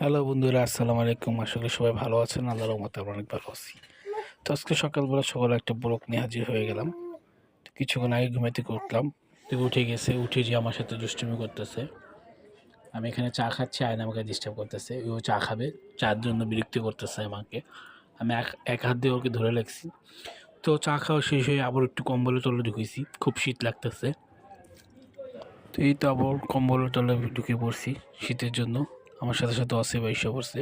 Hello বন্ধুরা, আসসালামু আলাইকুম। করি সবাই ভালো আছেন। আল্লাহর আমরা অনেক ভালো আছি। তো আজকে সকালবেলা সকালে একটা ব্লক নিয়ে হাজির হয়ে গেলাম। কিছুক্ষণ আগে ঘুমাইতে উঠলাম। তো উঠে গেছে, উঠে যে আমার সাথে দুষ্টুমি করতেছে। আমি এখানে চা খাচ্ছি, আয়না আমাকে ডিস্টার্ব করতেছে। ও চা খাবে, চার জন্য বিরক্তি করতেছে আমাকে। আমি এক এক হাত দিয়ে ওকে ধরে রাখছি। তো চা খাওয়া শেষ হয়ে আবার একটু কম্বলে তলে ঢুকেছি। খুব শীত লাগতেছে। তো এই তো আবার কম্বলের তলে ঢুকে পড়ছি শীতের জন্য। আমার সাথে সাথে অসিব এসে পড়ছে।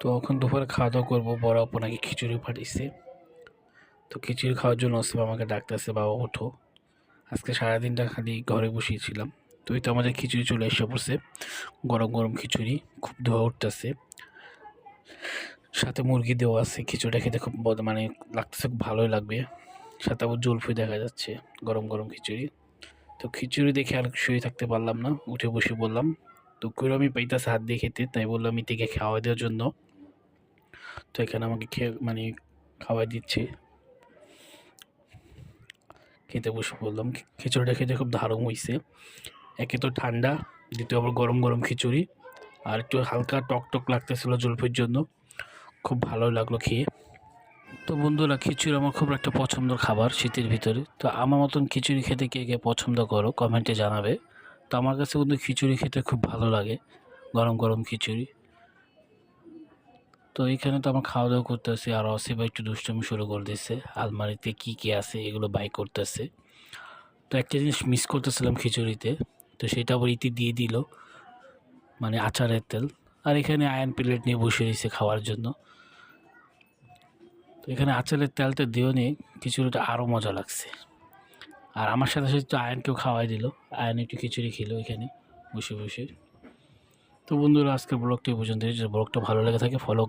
তো এখন দুপুরে খাওয়া দাওয়া করব বড় আপু নাকি খিচুড়ি পাঠিয়েছে। তো খিচুড়ি খাওয়ার জন্য অসিব আমাকে ডাকতেছে, বাবা ওঠো। আজকে সারাদিনটা খালি ঘরে বসিয়েছিলাম। তো এই তো আমাদের খিচুড়ি চলে এসে পড়ছে। গরম গরম খিচুড়ি, খুব ধোয়া উঠতেছে। সাথে মুরগি দেওয়া আছে, খিচুড়িটা খেতে খুব মানে লাগতেছে, খুব ভালোই লাগবে। সাথে আবার জলফুই দেখা যাচ্ছে, গরম গরম খিচুড়ি। তো খিচুড়ি দেখে আর শুয়ে থাকতে পারলাম না, উঠে বসে বললাম তো করে আমি পাইতাছে হাত দিয়ে খেতে, তাই বললাম ইতিকে খাওয়াই দেওয়ার জন্য। তো এখানে আমাকে খেয়ে মানে খাওয়াই দিচ্ছে। খেতে বসে বললাম খিচুড়িটা খেতে খুব দারুণ হয়েছে একে তো ঠান্ডা, দ্বিতীয় আবার গরম গরম খিচুড়ি। আর একটু হালকা টক টক লাগতেছিল জলফির জন্য। খুব ভালো লাগল খেয়ে। তো বন্ধুরা, খিচুড়ি আমার খুব একটা পছন্দের খাবার শীতের ভিতরে। তো আমার মতন খিচুড়ি খেতে কে কে পছন্দ করো, কমেন্টে জানাবে। তো আমার কাছে কিন্তু খিচুড়ি খেতে খুব ভালো লাগে, গরম গরম খিচুড়ি। তো এখানে তো আমার খাওয়া দাওয়া করতেছে, আর অসিবা একটু দুষ্টমি শুরু করে দিচ্ছে আলমারিতে কি কি আছে এগুলো বাই করতেছে। তো একটা জিনিস মিস করতেছিলাম খিচুড়িতে, তো সেটা আবার ইতি দিয়ে দিল মানে আচারের তেল। আর এখানে আয়ন প্লেট নিয়ে বসে রয়েছে খাওয়ার জন্য। তো এখানে আচারের তেলটা দিও নিয়ে খিচুড়িটা আরও মজা লাগছে। আর আমার সাথে সাথে তো আয়নকেও খাওয়াই দিল। আয়ন একটু খিচুড়ি খেলো এখানে, বসে বসে। তো বন্ধুরা, আজকের ব্লগটি পর্যন্ত ব্লগটা ভালো লেগে থাকে ফলো